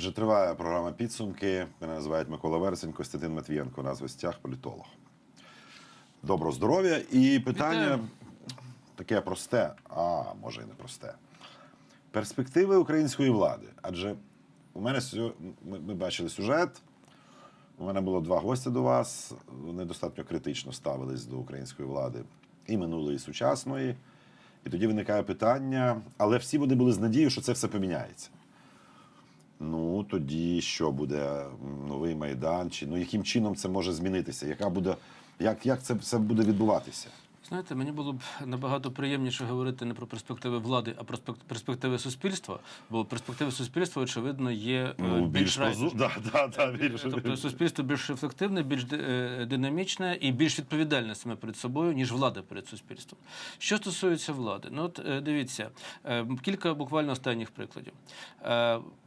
Отже, триває програма підсумки. Мене називають Микола Вересень, Костянтин Матвієнко. У нас в гостях політолог. Доброго здоров'я. І питання таке просте, а може і не просте. Перспективи української влади. Адже у мене ми бачили сюжет. У мене було два гості до вас. Вони достатньо критично ставились до української влади і минулої, і сучасної. І тоді виникає питання, але всі вони були з надією, що це все поміняється. Ну, тоді що буде новий майдан? Чи ну яким чином це може змінитися? Яка буде, як, як це все буде відбуватися? Знаєте, мені було б набагато приємніше говорити не про перспективи влади, а про спек- перспективи суспільства. Бо перспективи суспільства, очевидно, є е, Ну, більш розу... да, да, да, більш... Тобто суспільство більш ефективне, більш е, динамічне і більш відповідальне саме перед собою, ніж влада перед суспільством. Що стосується влади, ну от е, дивіться, е, кілька буквально останніх прикладів.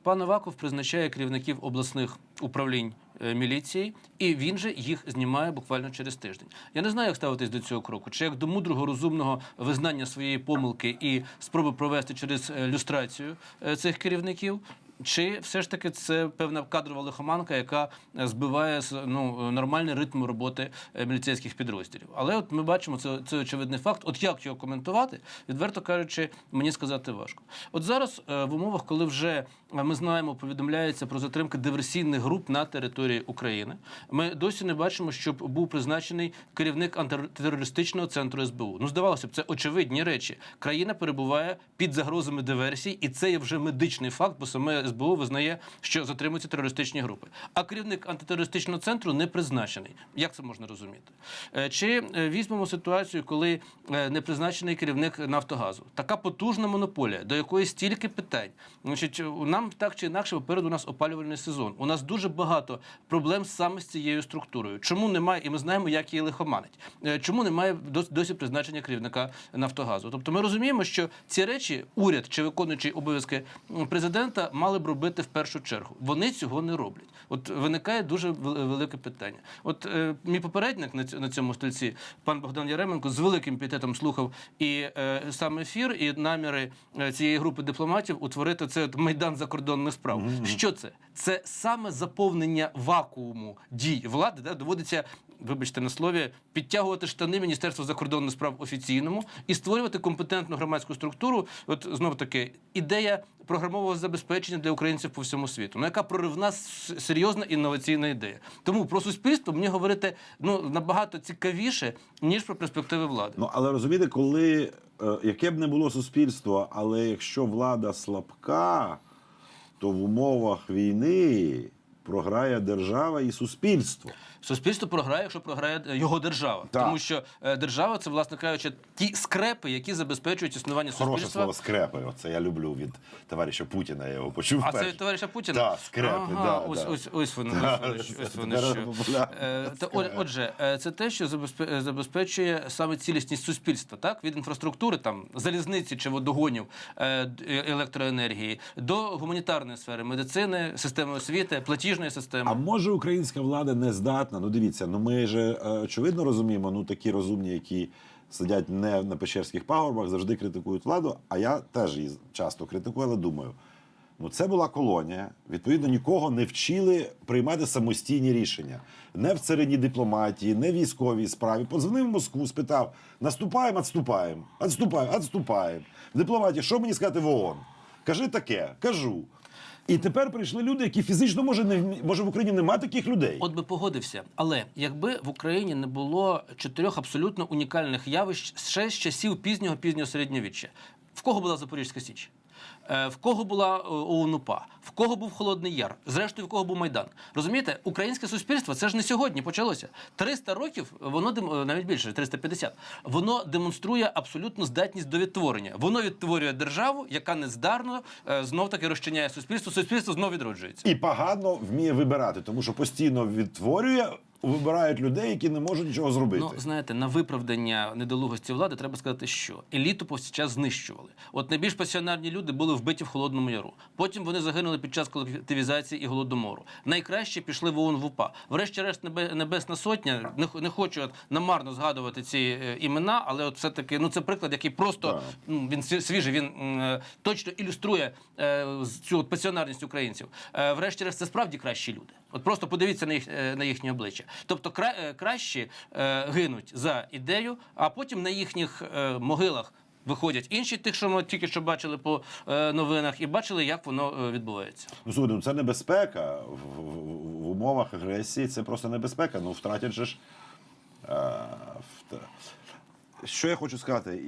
Пан Аваков призначає керівників обласних управлінь е, міліції, і він же їх знімає буквально через тиждень. Я не знаю, як ставитись до цього кроку, чи як до мудрого розумного визнання своєї помилки і спроби провести через е, люстрацію е, цих керівників. Чи все ж таки це певна кадрова лихоманка, яка е, збиває ну, нормальний ритм роботи е, міліцейських підрозділів? Але от ми бачимо це, це очевидний факт. От як його коментувати, відверто кажучи, мені сказати важко. От зараз е, в умовах, коли вже ми знаємо, повідомляється про затримки диверсійних груп на території України, ми досі не бачимо, щоб був призначений керівник антитерористичного центру СБУ. Ну, здавалося б, це очевидні речі. Країна перебуває під загрозами диверсій, і це є вже медичний факт, бо саме СБУ визнає, що затримуються терористичні групи. А керівник антитерористичного центру не призначений. Як це можна розуміти? Е, Чи е, візьмемо ситуацію, коли е, не призначений керівник Нафтогазу? Така потужна монополія, до якої стільки питань. Значить, нам так чи інакше попереду у нас опалювальний сезон. У нас дуже багато проблем саме з цією структурою. Чому немає, і ми знаємо, як її лихоманить. Чому немає дос- досі призначення керівника Нафтогазу? Тобто ми розуміємо, що ці речі уряд чи виконуючий обов'язки президента мали б робити в першу чергу. Вони цього не роблять. От виникає дуже велике питання. От е, мій попередник на ць- на цьому стільці, пан Богдан Яременко, з великим пієтетом слухав і е, сам ефір, і наміри е, цієї групи дипломатів утворити це от майдан закордонних справ. Що це? Це саме заповнення вакууму дій влади, де доводиться, вибачте на слові, підтягувати штани Міністерства закордонних справ офіційному і створювати компетентну громадську структуру. От знову таки ідея програмового забезпечення для українців по всьому світу. Ну яка проривна серйозна інноваційна ідея. Тому про суспільство мені говорити ну набагато цікавіше ніж про перспективи влади. Ну, але розумієте, коли е, яке б не було суспільство, але якщо влада слабка, то в умовах війни програє держава і суспільство. Суспільство програє, якщо програє е, його держава, Так. тому що е, держава це, власне кажучи, ті скрепи, які забезпечують існування Хороше суспільства. слово скрепи. Оце я люблю від товариша Путіна. Я його почув. А це від товариша Путіна? Так, скрепи, ага, да, ось, да. ось, ось вони, Да, ось вони, що- ось вони що. Е, та, отже, це те, що забезпе- забезпечує саме цілісність суспільства, так? Від інфраструктури, там, залізниці чи водогонів електроенергії, до гуманітарної сфери, медицини, системи освіти, платіжної системи. А може українська влада не здатна? Ну дивіться, ну ми ж е, очевидно розуміємо, ну такі розумні, які сидять не на Печерських пагорбах, завжди критикують владу. А я теж її часто критикую, але думаю. Ну, це була колонія. Відповідно, нікого не вчили приймати самостійні рішення. Не в царині дипломатії, не в військовій справі. Подзвонив в Москву, спитав: наступаємо, відступаємо, відступаємо, відступаємо. В дипломатії, що мені сказати в ООН? Кажи таке, кажу. І тепер прийшли люди, які фізично може не може в Україні немає таких людей. От би погодився, але якби в Україні не було чотирьох абсолютно унікальних явищ ще з часів пізнього пізнього середньовіччя, в кого була Запорізька Січ? Е, В кого була е, В кого був Холодний Яр? Зрештою, в кого був Майдан? Розумієте, українське суспільство це ж не сьогодні почалося. 300 років, воно е, навіть більше, 350, воно демонструє абсолютну здатність до відтворення. Воно відтворює державу, яка нездарно знов таки розчиняє суспільство. Суспільство знов відроджується. І погано вміє вибирати, тому що постійно відтворює вибирають людей, які не можуть нічого зробити. Ну, знаєте, на виправдання недолугості влади треба сказати, що еліту повсякчас знищували. От найбільш пасіонарні люди були вбиті в Холодному Яру. Потім вони загинули під час колективізації і голодомору. Найкраще пішли в ОУН в УПА. Врешті-решт Небе- Небесна Сотня. Не, не хочу от намарно згадувати ці е, імена, але от все-таки ну це приклад, який просто ну, він сві- свіжий, він м, е, точно ілюструє е, цю от пасіонарність українців. Е, врешті-решт, це справді кращі люди. От просто подивіться на їх е, на їхнє обличчя. Тобто, кра, е, кращі е, гинуть за ідею, а потім на їхніх е, могилах. Виходять інші, тих, що ми тільки що бачили по е, новинах, і бачили, як воно е, відбувається. Ну, слухайте, ну це небезпека в, в, в умовах агресії. Це просто небезпека. Ну, втратять же ж. Е, вт- Що я хочу сказати?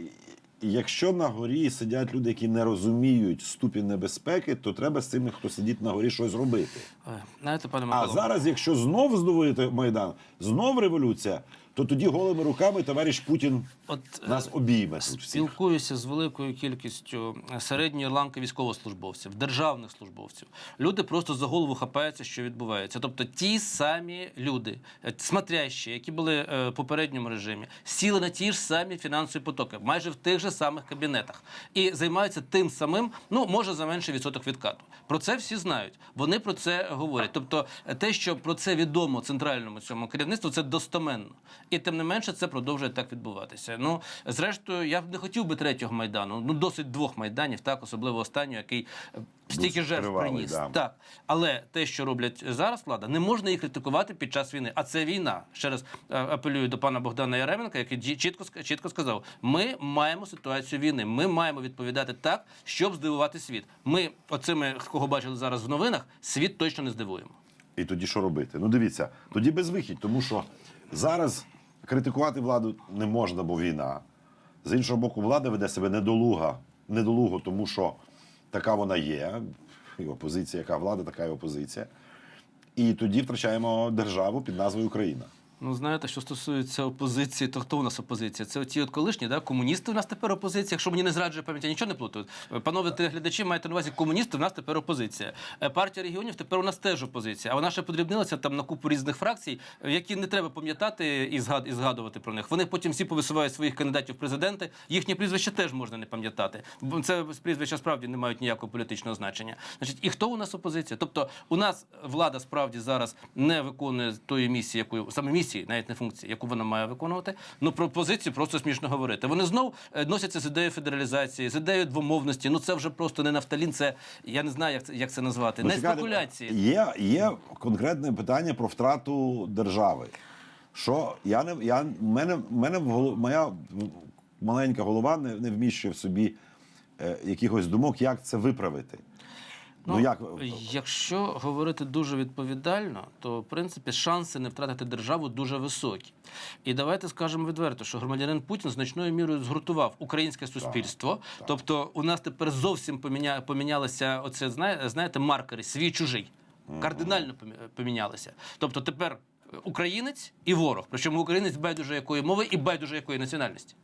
Якщо на горі сидять люди, які не розуміють ступінь небезпеки, то треба з цими, хто сидить на горі, щось робити. Е, Знаєте, пане А зараз, якщо знов здобути Майдан, знов революція, то тоді голими руками товариш Путін от е, нас обійме тут всіх. Спілкуюся з великою кількістю е, середньої ланки військовослужбовців, державних службовців. Люди просто за голову хапаються, що відбувається. Тобто ті самі люди, е, смотрящі, які були в попередньому режимі, сіли на ті ж самі фінансові потоки, майже в тих же самих кабінетах, і займаються тим самим, ну може за менший відсоток відкату. Про це всі знають. Вони про це говорять. Тобто, те, що про це відомо центральному цьому керівництву, це достоменно. І тим не менше це продовжує так відбуватися. Ну, зрештою, я б не хотів би третього майдану. Ну, досить двох майданів, так, особливо останнього, який е, стільки жертв приніс. да. Так, але те, що роблять зараз влада, не можна їх критикувати під час війни. А це війна. Ще раз е, апелюю до пана Богдана Яременка, який чітко чітко сказав: ми маємо ситуацію війни. Ми маємо відповідати так, щоб здивувати світ. Ми, оцими, кого бачили зараз в новинах, світ точно не здивуємо. І тоді що робити? Ну дивіться, тоді безвихідь, тому що зараз критикувати владу не можна, бо війна. З іншого боку, влада веде себе недолуга, недолуго, тому що така вона є. І опозиція, яка влада, така і опозиція. І тоді втрачаємо державу під назвою Україна. Ну, знаєте, що стосується опозиції, то хто у нас опозиція? Це оті от колишні, да? комуністи у нас тепер опозиція. Якщо мені не зраджує пам'ять, я нічого не плутаю. Панове телеглядачі, маєте на увазі комуністи, у нас тепер опозиція. Е, Партія регіонів тепер у нас теж опозиція. А вона ще подрібнилася там на купу різних фракцій, е, які не треба пам'ятати і згад- і згадувати про них. Вони потім всі повисувають своїх кандидатів в президенти. Їхні прізвища теж можна не пам'ятати. Бо це прізвища справді не мають ніякого політичного значення. Значить, і хто у нас опозиція? Тобто, у нас влада справді зараз не виконує тої місії, якою саме місії, навіть не функції, яку вона має виконувати. Ну про позицію просто смішно говорити. Вони знов е, носяться з ідеєю федералізації, з ідеєю двомовності. Ну це вже просто не нафталін. Це я не знаю, як це як це назвати. Ну, не чекайте, спекуляції. Є, є конкретне питання про втрату держави. Що я не я мене, мене моя маленька голова не, не вміщує в собі е, якихось думок, як це виправити. Ну, як Якщо говорити дуже відповідально, то в принципі шанси не втратити державу дуже високі. І давайте скажемо відверто, що громадянин Путін значною мірою згуртував українське суспільство. Тобто, у нас тепер зовсім поміня... помінялися оце, знає- знаєте, маркери свій чужий. Кардинально помі- помінялися. Тобто тепер українець і ворог. Причому українець байдуже якої мови і байдуже якої національності.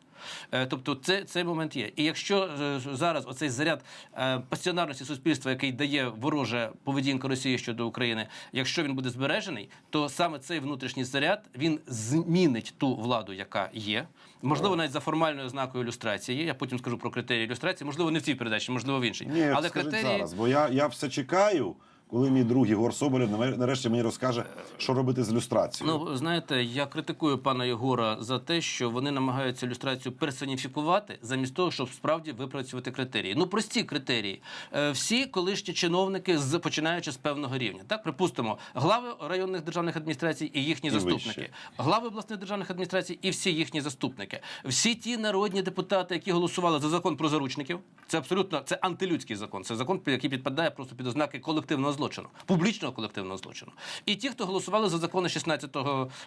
Е, Тобто це, цей момент є. І якщо е, зараз оцей заряд е, пасіонарності суспільства, який дає ворожа поведінка Росії щодо України, якщо він буде збережений, то саме цей внутрішній заряд він змінить ту владу, яка є. Можливо, навіть за формальною ознакою ілюстрації. Я потім скажу про критерії ілюстрації. Можливо, не в цій передачі, можливо, в іншій. Ні, Але критерії зараз, бо я, я все чекаю, коли мій друг Єгор Соболєв нарешті мені розкаже, що робити з ілюстрацією. Ну, знаєте, я критикую пана Єгора за те, що вони намагаються ілюстрацію персоніфікувати, замість того, щоб справді випрацювати критерії. Ну, прості критерії. Е, Всі колишні чиновники, з починаючи з певного рівня. Так, припустимо, глави районних державних адміністрацій і їхні І заступники, вище. глави обласних державних адміністрацій і всі їхні заступники. Всі ті народні депутати, які голосували за закон про заручників, це абсолютно це антилюдський закон. Це закон, який підпадає просто під ознаки колективного злочину, публічного колективного злочину. І ті, хто голосували за закони 16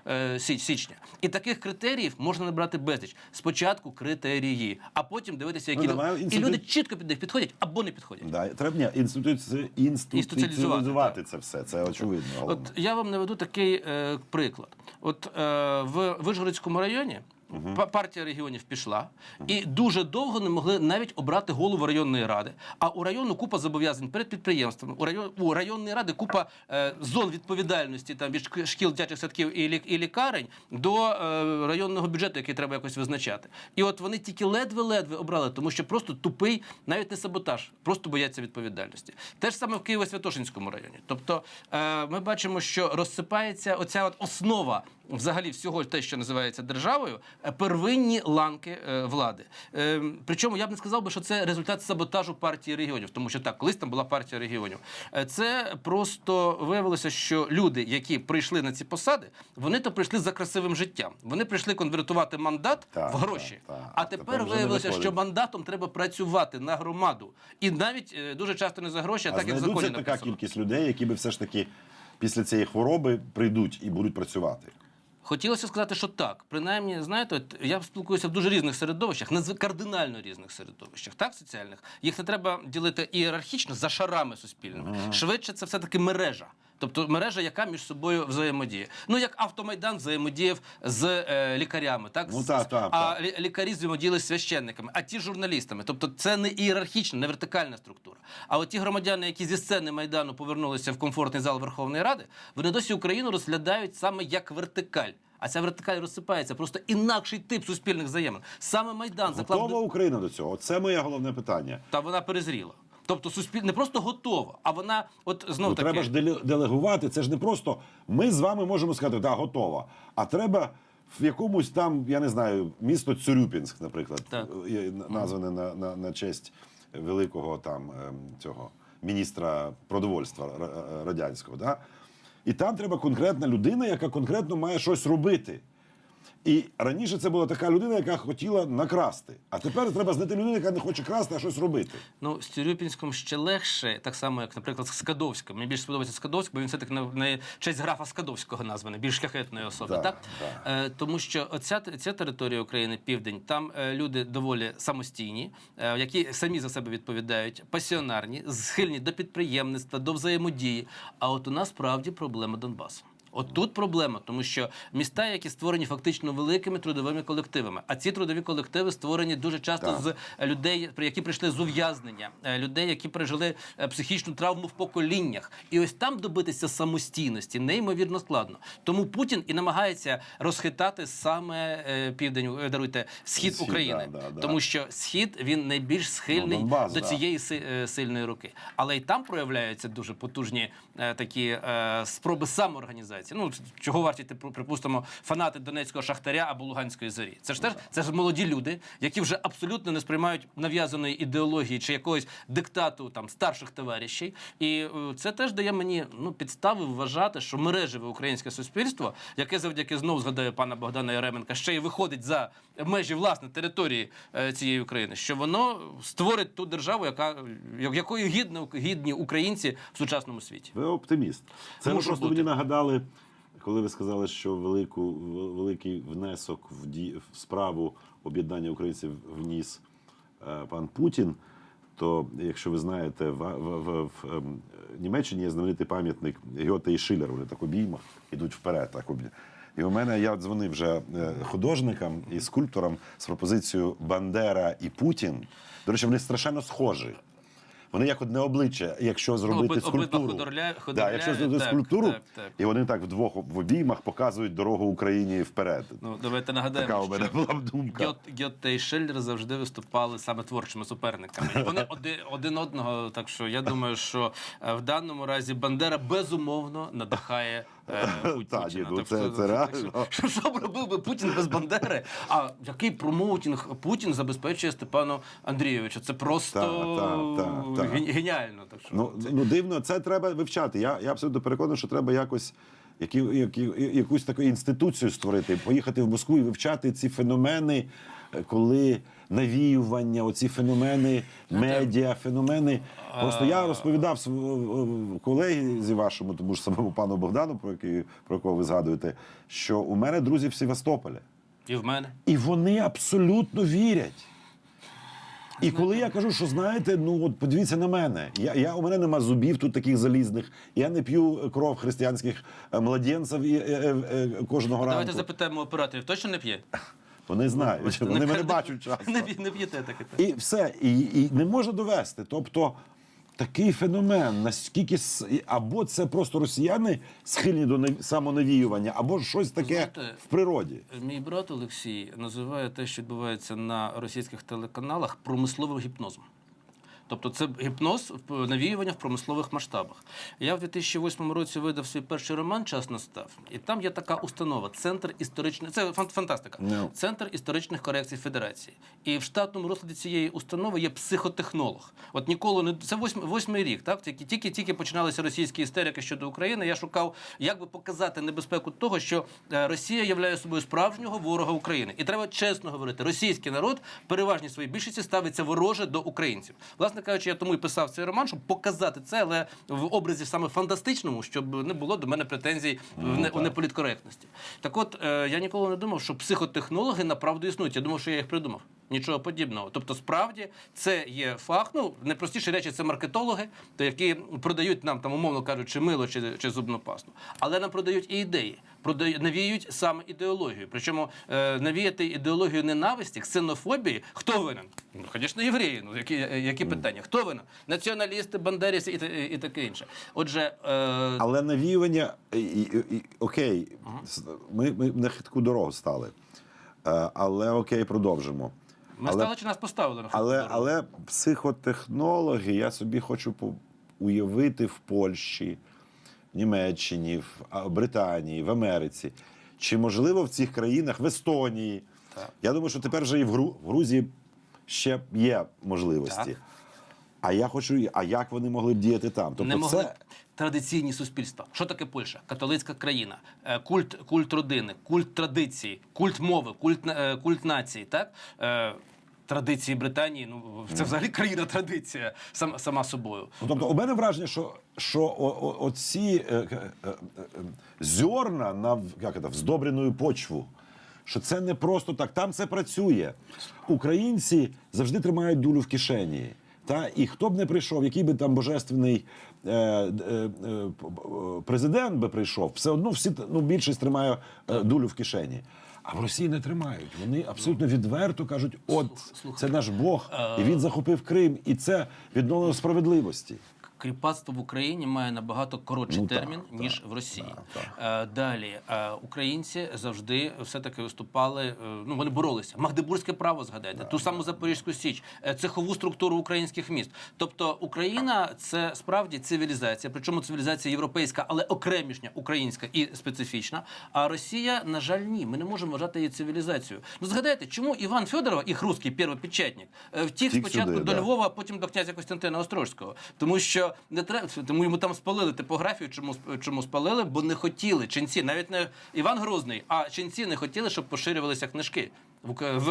е, січня. І таких критеріїв можна набрати безліч. Спочатку критерії, а потім дивитися, які Ну, і інститут- люди чітко під них підходять або не підходять. Да, треба інституці... інституціалізувати це все. Це очевидно. От я вам наведу такий е, приклад. От е, в Вишгородському районі Партія регіонів пішла, і дуже довго не могли навіть обрати голову районної ради. А у району купа зобов'язань перед підприємствами. У район у районної ради купа е, зон відповідальності там від шкіл, дитячих садків і, лік, і лікарень до е, районного бюджету, який треба якось визначати. І от вони тільки ледве-ледве обрали, тому що просто тупий, навіть не саботаж, просто бояться відповідальності. Те ж саме в Києво-Святошинському районі. Тобто е, ми бачимо, що розсипається оця от основа взагалі всього те, що називається державою, е, первинні ланки е, влади. Е, причому я б не сказав би, що це результат саботажу партії регіонів, тому що так, колись там була партія регіонів. Це просто виявилося, що люди, які прийшли на ці посади, вони то прийшли за красивим життям. Вони прийшли конвертувати мандат Так, в гроші. так, так. А тепер тепер виявилося, що мандатом треба працювати на громаду. І навіть дуже часто не за гроші, а, А так як законі така написано. кількість людей, які би все ж таки після цієї хвороби прийдуть і будуть працювати. Хотілося сказати, що так. Принаймні, знаєте, я спілкуюся в дуже різних середовищах, назв- кардинально різних середовищах, так, соціальних. Їх не треба ділити ієрархічно за шарами суспільними. Швидше це все-таки мережа. Тобто мережа, яка між собою взаємодіє. Ну, як автомайдан взаємодіяв з е, лікарями, так? Ну, так, так, а лі- лікарі взаємодіяли з священниками, а ті з журналістами. Тобто це не ієрархічна, не вертикальна структура. А от ті громадяни, які зі сцени Майдану повернулися в комфортний зал Верховної Ради, вони досі Україну розглядають саме як вертикаль. А ця вертикаль розсипається, просто інакший тип суспільних взаємин. Саме Майдан заклав Готова Україна до цього? Це моє головне питання. та вона перезріла. Тобто суспіль не просто готова, а вона, от знов Ну, таки, треба ж делегувати. Це ж не просто ми з вами можемо сказати, да, готова. А треба в якомусь там, я не знаю, місто Цюрюпінськ, наприклад, Так. назване на, на, на честь великого там ем, цього міністра продовольства ра- ра- радянського. Да? І там треба конкретна людина, яка конкретно має щось робити. І раніше це була така людина, яка хотіла накрасти. А тепер треба знайти людину, яка не хоче красти, а щось робити. Ну, з Тюрюпінськом ще легше, так само, як, наприклад, з Скадовським. Мені більше подобається Скадовський, бо він все-таки на, на честь графа Скадовського названий, більш шляхетної особи. Так, Так, так. Е, тому що оця, ця територія України, південь, там е, люди доволі самостійні, е, які самі за себе відповідають, пасіонарні, схильні до підприємництва, до взаємодії. А от у нас справді проблема Донбасу. От тут проблема, тому що міста, які створені фактично великими трудовими колективами, а ці трудові колективи створені дуже часто Так. з е, людей, які прийшли з ув'язнення, е, людей, які пережили е, психічну травму в поколіннях. І ось там добитися самостійності неймовірно складно. Тому Путін і намагається розхитати саме південь, даруйте схід, Схід, України, да, да, да. тому що схід він найбільш схильний Ну, Донбас, до цієї е, сильної руки. Але й там проявляються дуже потужні такі спроби самоорганізації. Ну чого варті типу, припустимо фанати Донецького шахтаря або Луганської зорі. Це ж теж це ж молоді люди, які вже абсолютно не сприймають нав'язаної ідеології чи якогось диктату там старших товаришів. І е, це теж дає мені ну підстави вважати, що мережеве українське суспільство, яке завдяки знов згадаю пана Богдана Яременка, ще й виходить за межі власне території е, цієї України, що воно створить ту державу, яка якою гідно гідні українці в сучасному світі. Ви оптиміст. Це ви просто бути. мені нагадали, коли ви сказали, що велику, великий внесок в, ді, в справу об'єднання українців вніс е, пан Путін. То, якщо ви знаєте, в, в, в, в ем, Німеччині є знаменитий пам'ятник Гьоте і Шилер, вони так обіймах, ідуть вперед. Так, обі- і у мене я дзвонив вже е, художникам і скульпторам з пропозицією Бандера і Путін. До речі, вони страшенно схожі. Вони як одне обличчя, якщо зробити оби- обидва скульптуру. Ходорля... да, якщо зробити скульптуру, так, так. і вони так вдвох в обіймах показують дорогу Україні вперед. Ну давайте нагадаємо, Така у мене що була б думка. Гьот, Гьотте і Шиллер завжди виступали саме творчими суперниками. І вони один, один одного. Так що я думаю, що е, в даному разі Бандера безумовно надихає Путіна. Ні, ну, це- що- це реально. Що, що б робив би Путін без Бандери? А який промоутінг Путін забезпечує Степану Андрійовичу? Це просто Та, та, та, та. геніально. Так що Ну, це- ну дивно, це треба вивчати. Я, я абсолютно переконаний, що треба якось. Які, які, якусь таку інституцію створити, поїхати в Москву і вивчати ці феномени, е, коли навіювання, оці феномени медіа, феномени. Просто я розповідав колезі вашому, тому ж самому пану Богдану, про який про якого ви згадуєте, що у мене друзі в Севастополі. і в мене. І вони абсолютно вірять. І коли я кажу, що знаєте, ну от подивіться на мене. Я, я, у мене нема зубів тут таких залізних. Я не п'ю кров християнських е, младенців і, е, е, е, кожного Давайте ранку. запитаємо операторів. Точно не п'є? Вони знають, вони не мене бачать часто. Не, не п'єте таке. І все, і, і не можна довести. Тобто такий феномен, наскільки с- або це просто росіяни схильні до нав- самонавіювання, або ж щось таке Знаєте, в природі. Мій брат Олексій називає те, що відбувається на російських телеканалах, промисловим гіпнозом. Тобто це гіпноз, в- навіювання в промислових масштабах. Я в 2008 році видав свій перший роман Час настав, і там є така установа Центр історичних це фан- фантастика. Ну. Центр історичних корекцій Федерації. І в штатному розкладі цієї установи є психотехнолог. От ніколи не це восьмий, восьмий рік, так тільки тільки тільки починалися російські істерики щодо України. Я шукав, як би показати небезпеку того, що е, Росія являє собою справжнього ворога України. І треба чесно говорити, російський народ переважній своїй більшості ставиться вороже до українців. Власне кажучи, я тому і писав цей роман, щоб показати це, але в образі саме фантастичному, щоб не було до мене претензій в не, у неполіткоректності. Так от е, я ніколи не думав, що психотехнологи направду існують. Я думав, що я їх придумав. Нічого подібного. Тобто, справді це є фах. Ну найпростіші речі це маркетологи, то які продають нам там, умовно кажучи, мило чи, чи зубну пасту. Але нам продають і ідеї, продають навіюють саме ідеологію. Причому е, навіяти ідеологію ненависті, ксенофобії. Хто винен? Ну, звісно, євреї. Ну які, які питання? Хто винен? Націоналісти, бандерівці і, і таке інше. Отже, е, Але навіювання, і, і, і, окей, ми, ми на хитку дорогу стали. Е, але окей, продовжимо. Ми але, стали чи нас поставили на але, але психотехнологи, я собі хочу уявити в Польщі, в Німеччині, в Британії, в Америці. Чи можливо в цих країнах, в Естонії? Так. Я думаю, що тепер вже і в, Гру, в Грузії ще є можливості. Так. А я хочу, а як вони могли б діяти там? Тобто не могли це традиційні суспільства. Що таке Польща? Католицька країна, Е, культ, культ родини, культ традиції, культ мови, культ, е, культ нації. Так? Е, Традиції Британії, ну це взагалі країна традиція сам, сама собою. Ну, тобто, у мене враження, що, що о, о, оці е, е, е, зерна на як це, вздобрену почву, що це не просто так, там це працює. Українці завжди тримають дулю в кишені. Та? І хто б не прийшов, який би там божественний е, е, е, президент би прийшов, все одно всі ну, більшість тримає е, дулю в кишені. А в Росії не тримають. Вони абсолютно відверто кажуть: от це наш Бог, і він захопив Крим, і це відновлено справедливості. Кріпацтво в Україні має набагато коротший Ну, термін так, ніж в Росії. так, Е, Далі е, українці завжди все таки виступали. е, Ну вони боролися. Магдебурзьке право згадайте, ту саму Запорізьку Січ, цехову структуру українських міст. Тобто Україна це справді цивілізація, причому цивілізація європейська, але окремішня українська і специфічна. А Росія, на жаль, ні. Ми не можемо вважати її цивілізацією. Ну згадайте, чому Іван Федоров, їх русський первопечатник, втік Втік спочатку сюди, до да. Львова, а потім до князя Костянтина Острозького. Тому що не треба, тому йому там спалили типографію. Чому чому спалили? Бо не хотіли ченці, навіть не Іван Грозний, а ченці не хотіли, щоб поширювалися книжки. В, Ук- в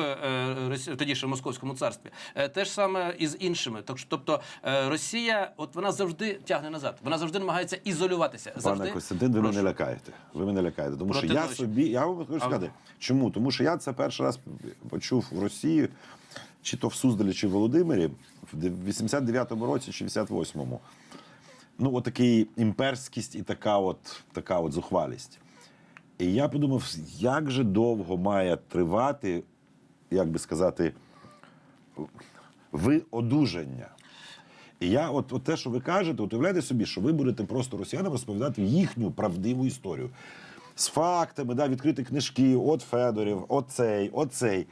е, тоді ще в Московському царстві. Е, те ж саме і з іншими. Так тобто е, Росія, от вона завжди тягне назад. Вона завжди намагається ізолюватися. Завжди. Пане Костянтин, ви Прошу. мене лякаєте. Ви мене лякаєте. Тому що я собі, я вам хочу сказати, чому? Тому що я це перший раз почув в Росії, чи то в Суздалі, чи в Володимирі, в 89-му році, чи 88-му. Ну, от такий імперськість і така от, така от зухвалість. І я подумав, як же довго має тривати, як би сказати, ви одужання. І я, от, от те, що ви кажете, от уявляйте собі, що ви будете просто росіянам розповідати їхню правдиву історію. З фактами, да, відкрити книжки, от Федорів, оцей, оцей.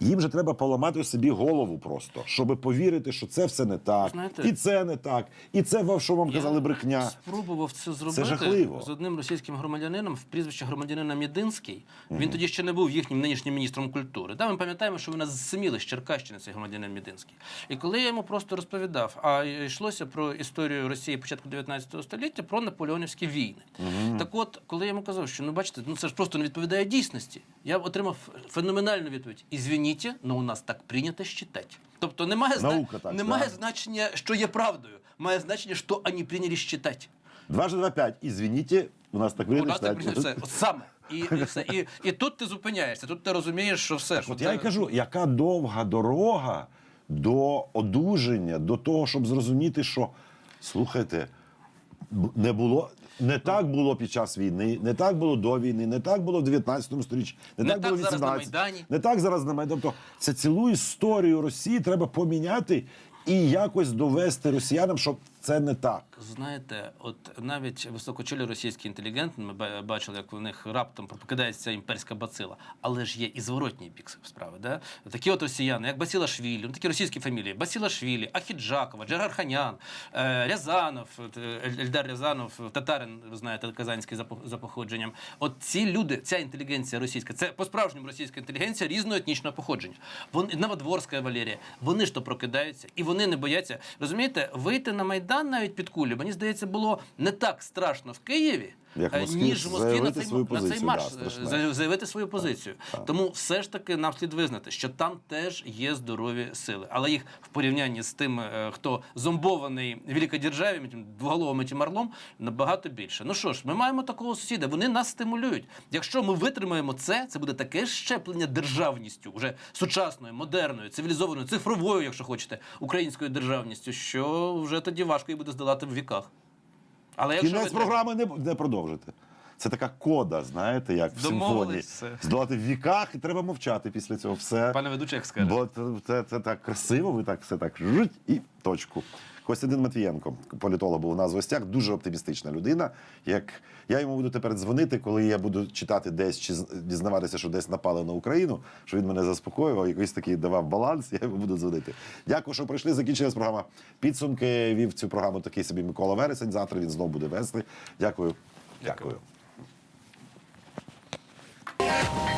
Їм же треба поламати собі голову просто, щоб повірити, що це все не так, Знаєте, і це не так, і це вам, що вам казали брехня. Спробував це зробити жахливо. з одним російським громадянином в прізвище громадянина Мідинський. Він тоді ще не був їхнім нинішнім міністром культури. Да, ми пам'ятаємо, що вони зсиміли з Черкащини цей громадянин Мідинський. І коли я йому просто розповідав, а йшлося про історію Росії початку 19 століття, про наполеонівські війни. Так от, коли я йому казав, що ну бачите, ну це ж просто не відповідає дійсності, я отримав феноменальну відповідь. Ізвініть, но у нас так прийнято считати. Тобто немає, зна- Наука так, немає да. значення, що є правдою. Має значення, що вони прийняли считати. Дважды два п'ять. Ізвініть, у нас так У вийде. нас так прийнято все. От саме. І, і, все. І, і тут ти зупиняєшся, тут ти розумієш, що все. що От я це- й кажу, яка довга дорога до одужання, до того, щоб зрозуміти, що слухайте, не було. Не так було під час війни, не так було до війни, не так було в 19 сторіччі, не, Не так, так було в зараз на Майдані. Не так зараз на Майдані. Тобто це цілу історію Росії треба поміняти і якось довести росіянам, що це не так. Знаєте, от навіть високочолі російські інтелігенти, ми бачили, як в них раптом прокидається імперська бацила. Але ж є і зворотній бік справи. Да? Такі от росіяни, як Басілашвілі, ну такі російські фамілії: Басілашвілі, Ахіджакова, Джарарханян, е, Рязанов, е, Ель- Ельдар Рязанов, татарин, ви знаєте, казанський за походженням. От ці люди, ця інтелігенція російська, це по-справжньому російська інтелігенція різного етнічного походження. Вони Новодворська Валерія, вони ж то прокидаються і вони не бояться. Розумієте, вийти на майдан навіть під кулі, мені здається, було не так страшно в Києві. Як е, Москві ніж в Москві на цей, свою на цей марш да, е, заявити свою позицію. Тому все ж таки нам слід визнати, що там теж є здорові сили, але їх в порівнянні з тим, е, хто зомбований великодержаві, двоголовим тим орлом, набагато більше. Ну що ж, ми маємо такого сусіда. Вони нас стимулюють. Якщо ми витримаємо це, це буде таке щеплення державністю, вже сучасною, модерною, цивілізованою, цифровою, якщо хочете, українською державністю, що вже тоді важко її буде здолати в віках. Але якщо Кінець ви- програми не, не продовжити. Це така кода, знаєте, як в симфонії. Здолати в віках, і треба мовчати після цього. Все. пане ведучий, як скаже. Бо це, це, це так красиво, ви так все так жуть і точку. Костянтин Матвієнко, політолог, був у нас в гостях, дуже оптимістична людина. Як я йому буду тепер дзвонити, коли я буду читати десь чи дізнаватися, що десь напали на Україну, що він мене заспокоював, якийсь такий давав баланс, я йому буду дзвонити. Дякую, що прийшли. Закінчилась програма. Підсумки вів цю програму такий собі Микола Вересень. Завтра він знову буде вести. Дякую. Дякую. Дякую. Yeah.